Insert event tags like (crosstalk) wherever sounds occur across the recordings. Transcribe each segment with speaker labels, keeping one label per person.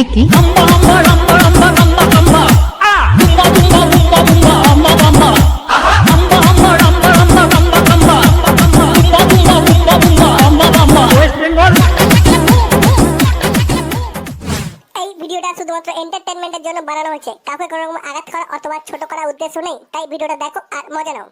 Speaker 1: দেখি
Speaker 2: এই ভিডিওটা শুধুমাত্র এন্টারটেনমেন্টের জন্য বানানো হয়েছে কাউকে কোনো রকম আঘাত করা অথবা ছোট করার উদ্দেশ্য নেই তাই ভিডিওটা দেখো আর মজা নাও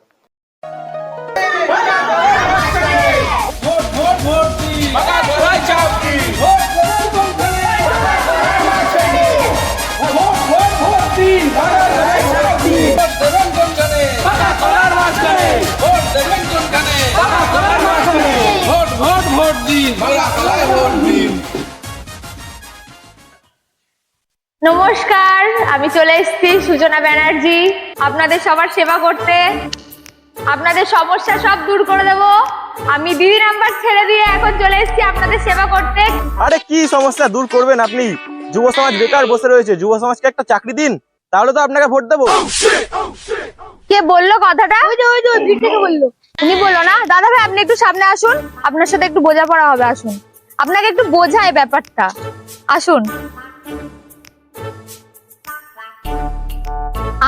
Speaker 3: নমস্কার, আমি চলে এসেছি সুজনা ব্যানার্জি। আপনাদের সবার সেবা করতে। আপনাদের সমস্যা সব দূর করে দেব। আমি দিদি নাম্বার ছেড়ে দিয়ে এখন চলে এসেছি আপনাদের সেবা করতে।
Speaker 4: আরে কি সমস্যা? দূর করবেন আপনি। যুব সমাজ বেকার বসে রয়েছে। যুব সমাজকে একটা চাকরি দিন। তাহলে তো আপনাকে ভোট দেবো।
Speaker 3: কে বলল কথাটা? ওই যে ওই যে ভিড় থেকে বলল। উনি বলল না? দাদা ভাই আপনি একটু সামনে আসুন। আপনার সাথে একটু বোঝাপড়া হবে আসুন। আপনাকে একটু বোঝায় ব্যাপারটা। আসুন।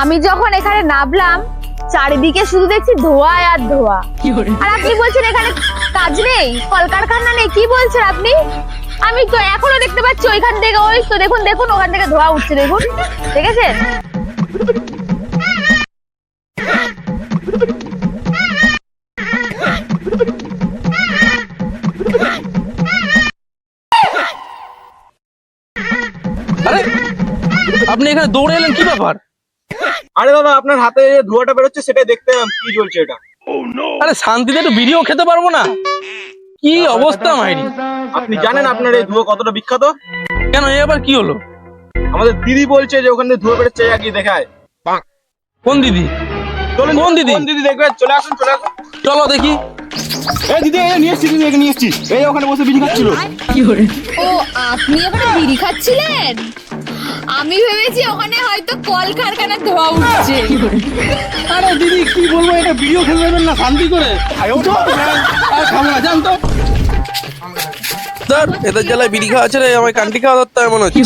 Speaker 3: আমি যখন এখানে নামলাম চারিদিকে শুধু দেখছি ধোয়া আর ধোয়া। আর আপনি বলছেন এখানে কাজ নেই? কলকারখানা নেই? কি বলছেন আপনি? আমি তো এখনও দেখতে পাচ্ছি ওইখান থেকে ওই তো দেখুন দেখুন ওখান থেকে ধোয়া উঠছে দেখুন। দেখেছেন
Speaker 5: আরে আপনি এখানে দৌড়ে এলেন কি ব্যাপার?
Speaker 4: আরে দাদা আপনার হাতে যে ধোঁয়াটা বেরোচ্ছে সেটাই দেখতে কি জ্বলছে এটা।
Speaker 5: আরে শান্তিতে একটু বিড়িও খেতে পারব না। কি অবস্থা মাইরি
Speaker 4: আপনি জানেন আপনার এই ধোঁয়া কতটা বিখ্যাত?
Speaker 5: কেন এ আবার কি হলো?
Speaker 4: আমাদের দিদি বলছে যে ওখানে ধোঁয়া বেরোচ্ছে আগে দেখায়।
Speaker 5: কোন দিদি?
Speaker 4: চলুন
Speaker 5: কোন দিদি?
Speaker 4: কোন দিদি দেখবে চলে আসুন চলে আসুন।
Speaker 5: চলো দেখি।
Speaker 4: এই দিদি এই নিয়ে এসছি দিদি একে নিয়ে এসছি। এই ওখানে বসে বিড়ি খাচ্ছিল।
Speaker 6: কি করে ও আপনি ওখানে বিড়ি খাচ্ছিলেন? আমি ভেবেছি ওখানে হয়তো কলকারখানার ধোয়া উঠছে।
Speaker 5: আরে দিদি কি বলব এটা ভিডিও দেবেন না শান্তি করে? আর খাব না জান তো। স্যার এদের জেলায় বিড়ি খাওয়া আছে রে আমার কান্টি খাওয়া ধরতে হয় মনে হচ্ছে।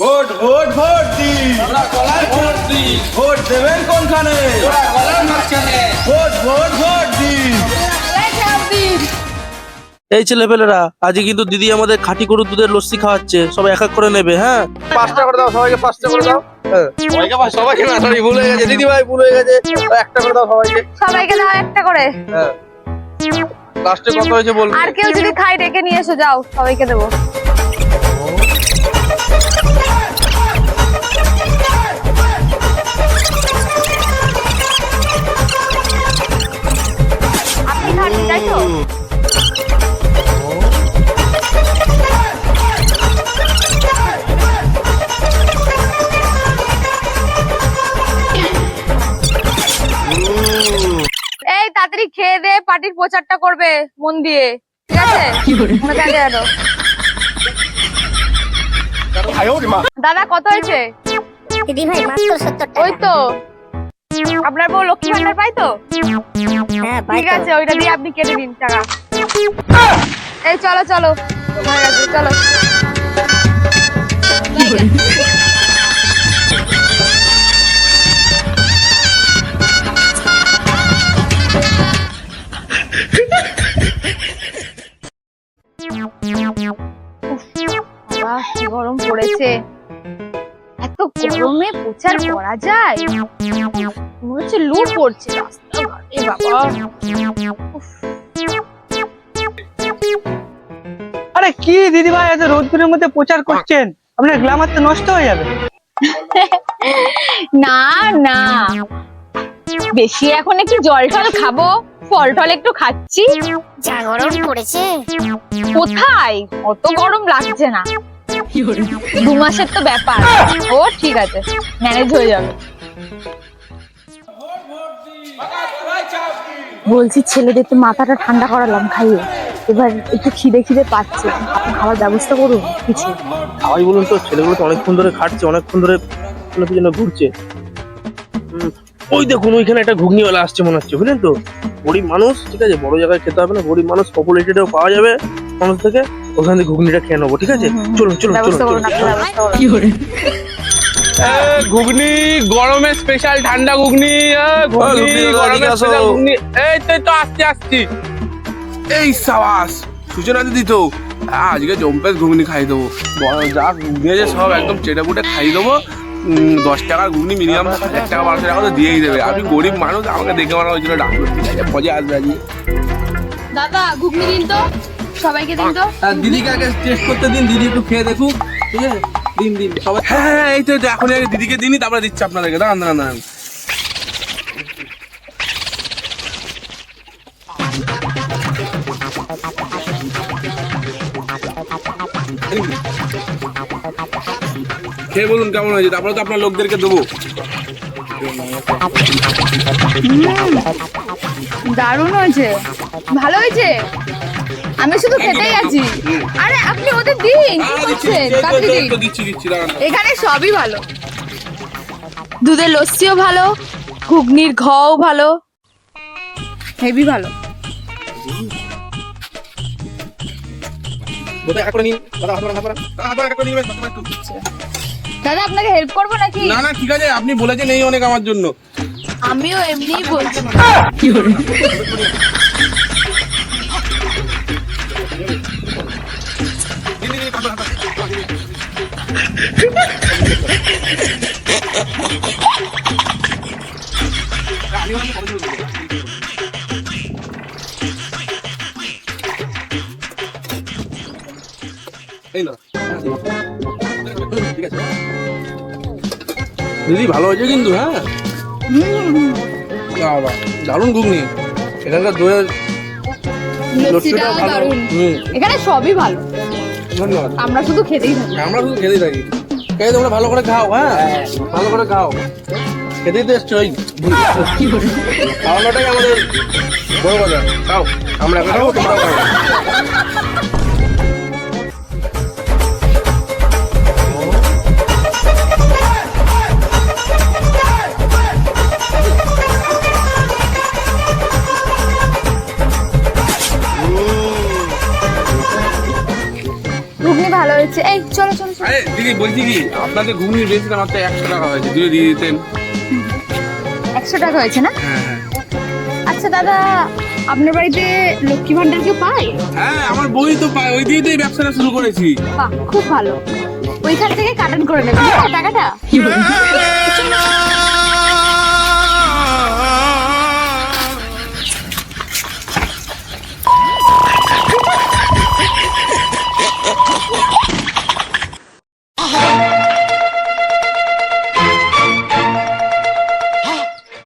Speaker 4: ভোট ভোট ভোট দিন ভোট দেবেন কোনখানে?
Speaker 5: এই ছেলেপেলেরা আজকে কিন্তু দিদি আমাদের খাঁটি গরুর দুধের লস্যি খাওয়াচ্ছে সবাই এক এক করে নেবে হ্যাঁ? পাঁচটা করে দাও সবাইকে পাঁচটা করে দাও। হ্যাঁ, সবাইকে না সরি ভুল গেছে। দিদি ভাই ভুল গেছে একটা করে দাও সবাইকে।
Speaker 3: সবাইকে দাও একটা করে।
Speaker 5: হ্যাঁ। লাস্টে কত হয়েছে বলব?
Speaker 3: আর কেউ যদি খাই ডেকে নিয়ে এসো যাও সবাইকে দেবো। আপনি খাননি তাই তো? তাড়াতাড়ি খেয়ে দে পার্টির প্রচারটা করবে মন দিয়ে। ঠিক আছে? মনে থাকে আরও দাদা কত হয়েছে?
Speaker 2: দিদি ভাই মাত্র সত্তর
Speaker 3: ওই তো। আপনার বউ লক্ষ্মী ভান্ডার পাই তো?
Speaker 2: হ্যাঁ
Speaker 3: ঠিক আছে ওইটা দিয়ে আপনি কেটে দিন টাকা। এই চলো চলো। চলো। গরম পড়েছে এত গরমে প্রচার করা যায়? মনে হচ্ছে লু পড়ছে বাবা।
Speaker 7: আরে কি দিদি ভাই এত রোদ্দুরের মধ্যে প্রচার করছেন? আপনার গ্লামার তো নষ্ট হয়ে যাবে। (laughs)
Speaker 3: না না। বেশি এখন একটু জল টল খাব। ফল টল একটু খাচ্ছি।
Speaker 2: যা গরম পড়েছে
Speaker 3: কোথায়? অত গরম লাগছে না। দু মাসের তো ব্যাপার। ও ঠিক আছে। ম্যানেজ হয়ে যাবে। বলছি ছেলেদের তো মাথাটা ঠান্ডা করালাম খাইয়ে। এবার একটু খিদে খিদে পাচ্ছে। আপনি খাওয়ার ব্যবস্থা করুন কিছু।
Speaker 4: সবাই বলুন তো ছেলেগুলো তো অনেকক্ষণ ধরে খাটছে অনেকক্ষণ ধরে কোনো যেন ঘুরছে। হুম,
Speaker 5: ওই দেখুন ওইখানে একটা ঘুগনিওয়ালা আসছে মনে হচ্ছে বুঝলেন তো? গরিব মানুষ ঠিক আছে বড় জায়গায় খেতে হবে না গরিব মানুষ পপুলেটেডও পাওয়া যাবে। মানুষ থেকে ওখান থেকে ঘুগনিটা খেয়ে নেব ঠিক আছে? চলুন চলুন চলুন
Speaker 8: ঘুগনি গরমে স্পেশাল ঠান্ডা ঘুগনি এ, ঘুগনি। স্পেশাল এই তো তো আসছি আসছি।
Speaker 2: এই সাবাস সূচনা দিদি তো। আজকে জম্পেস ঘুগনি খাই দেবো। যা ঘুগনি আছে সব একদম চেটে পুটে খাই দেবো। দশ টাকার ঘুগনি মিনিমাম হাজার টাকা বারোশো টাকা তো দিয়েই দেবে। আমি গরিব মানুষ আমাকে দেখে মনে হয়েছিল ডাকলো ঠিক আছে মজা আসবে আজকে।
Speaker 3: দাদা ঘুগনি দিন তো। সবাইকে দিন তো।
Speaker 2: দিদিকে আগে টেস্ট করতে দিন দিদি একটু খেয়ে দেখুক ঠিক আছে? দিন দিন সবাই হ্যাঁ হ্যাঁ এই তো এই তো, এখনই আগে দিদিকে দিনই তারপরে দিচ্ছি আপনাদেরকে। দাঁড়ান দাঁড়ান দাঁড়ান। খেয়ে বলুন কেমন হয়েছে? তারপরে তো আপনার লোকদেরকে দেবো।
Speaker 3: দারুণ হয়েছে। ভালো হয়েছে? আমি শুধু খেতেই আছি। আরে আপনি ওদের দিন কি করছেন?
Speaker 2: এই
Speaker 3: দিন। এখানে সবই ভালো।
Speaker 9: দুধের লস্যিও ভালো ঘুগনির ঘও ভালো।
Speaker 3: হেভি ভালো।
Speaker 2: দাদা
Speaker 3: আপনাকে হেল্প করব নাকি?
Speaker 2: না না ঠিক আছে আপনি বলেছেন এই অনেক আমার জন্য।
Speaker 9: আমিও এমনিই বলছি।
Speaker 2: এই না। ঠিক আছে। দিদি ভালো হয়েছে কিন্তু হ্যাঁ? বাবা দারুণ ঘুগনি। এখানকার দইয়ের লস্যিটাও
Speaker 3: লস্যিটাও
Speaker 2: ভালো।
Speaker 3: এখানে সবই ভালো।
Speaker 2: ধন্যবাদ।
Speaker 3: আমরা শুধু খেতেই থাকি।
Speaker 2: আমরা শুধু খেতেই থাকি। খেয়ে তোমরা ভালো করে খাও হ্যাঁ? ভালো করে খাও। খেতেই তো এসছো খাওয়ানোটাই আমাদের বড় কথা খাও আমরা খাব তোমরা খাও
Speaker 3: চলো চলো
Speaker 2: আরে দিদি বলছি কি আপনাদের ঘুগনি দিয়েছিলাম মাত্র একশো টাকা হয়েছে? যদি দিয়ে দিতেন।
Speaker 3: একশো টাকা হয়েছে না?
Speaker 2: হ্যাঁ হ্যাঁ।
Speaker 3: আচ্ছা দাদা আপনার বাড়িতে লক্ষ্মী ভান্ডার কেউ পায়?
Speaker 2: হ্যাঁ আমার বই তো পায় ওই দিয়েই ব্যবসাটা শুরু করেছি।
Speaker 3: বাহ খুব ভালো। ওইখান থেকে কাটান করে নেবেন। হ্যাঁ, টাকাটা